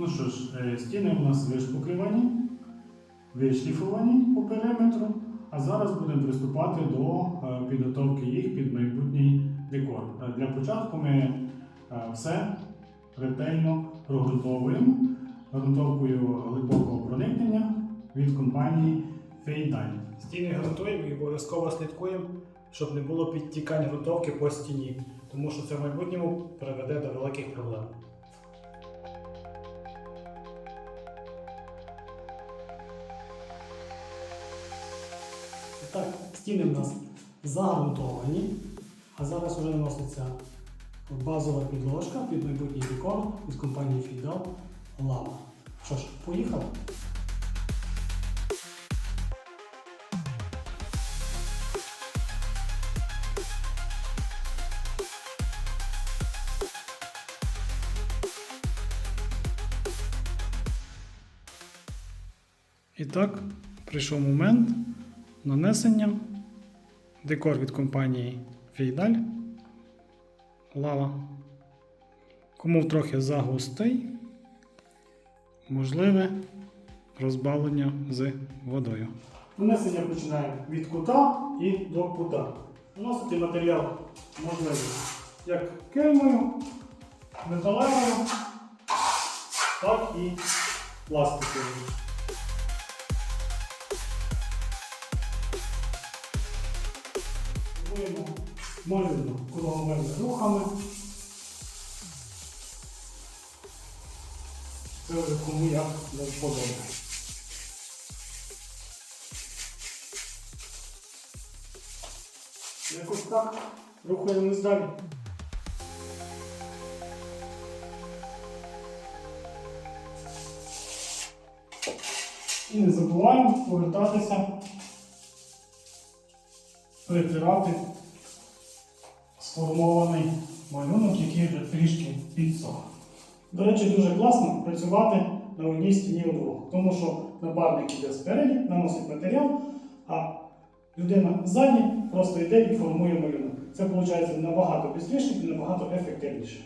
Ну що ж, е, стіни у нас вишпуклювані, вишліфовані по периметру, а зараз будемо приступати до е, підготовки їх під майбутній декор. Е, Для початку ми все ретельно прогрунтовуємо грунтовкою глибокого проникнення від компанії Фейдаль. Стіни ґрунтуємо і обов'язково слідкуємо, щоб не було підтікань ґрунтовки по стіні, тому що це в майбутньому приведе до великих проблем. Так, стіни в нас загрунтовані, а зараз вже наноситься базова підложка під майбутній декор від компанії Fidel Lama. Що ж, поїхали? І так, прийшов момент нанесення. Декор від компанії Фейдаль. Лава. Кому трохи загустий, можливе розбавлення з водою. Нанесення починаємо від кута і до кута. Наносити матеріал можливо як кельмою, металевою, так і пластиковою. Робимо малюємо круговими рухами. Це кому як не вподобає. Якось так рухаємось далі. І не забуваємо повертатися притирати сформований малюнок, який вже трішки підсох. До речі, дуже класно працювати на одній стіні одвох, тому що напарник іде спереді, наносить матеріал, а людина ззаді просто йде і формує малюнок. Це виходить набагато швидше і набагато ефективніше.